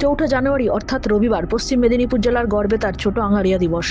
চৌঠা জানুয়ারি, অর্থাৎ রবিবার, পশ্চিম মেদিনীপুর জেলার গর্বে তার ছোট আঙারিয়া দিবস।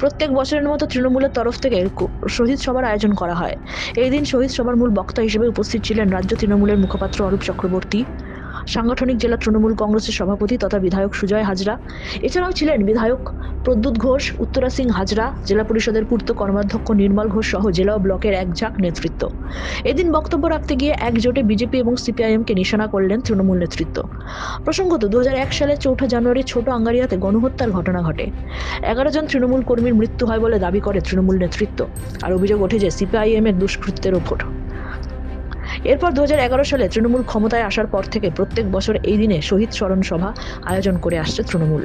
প্রত্যেক বছরের মতো তৃণমূলের তরফ থেকে শহীদ সভার আয়োজন করা হয়। এই দিন শহীদ সভার মূল বক্তা হিসেবে উপস্থিত ছিলেন রাজ্য তৃণমূলের মুখপাত্র অরূপ চক্রবর্তী, সাংগঠনিক জেলা তৃণমূল কংগ্রেসের সভাপতি তথা বিধায়ক সুজয় হাজরা। এছাড়াও ছিলেন বিধায়ক প্রদ্যুৎ ঘোষ, উত্তরা সিং হাজরা, জেলা পরিষদের পূর্ত কর্মাধ্যক্ষ নির্মল ঘোষ সহ জেলা ও ব্লকের এক ঝাঁক নেতৃত্ব। এদিন বক্তব্য রাখতে গিয়ে একজোটে বিজেপি এবং সিপিআইএমকে নিশানা করলেন তৃণমূল নেতৃত্ব। প্রসঙ্গত, দুহাজার এক সালে চৌঠা জানুয়ারি ছোট আঙ্গারিয়াতে গণহত্যার ঘটনা ঘটে। এগারো জন তৃণমূল কর্মীর মৃত্যু হয় বলে দাবি করে তৃণমূল নেতৃত্ব, আর অভিযোগ ওঠে যে সিপিআইএম এর দুষ্কৃত্যের ওপর। এরপর দুই হাজার এগারো সালে তৃণমূল ক্ষমতায় আসার পর থেকে প্রত্যেক বছর এই দিনে শহীদ স্মরণ সভা আয়োজন করে আসছে তৃণমূল।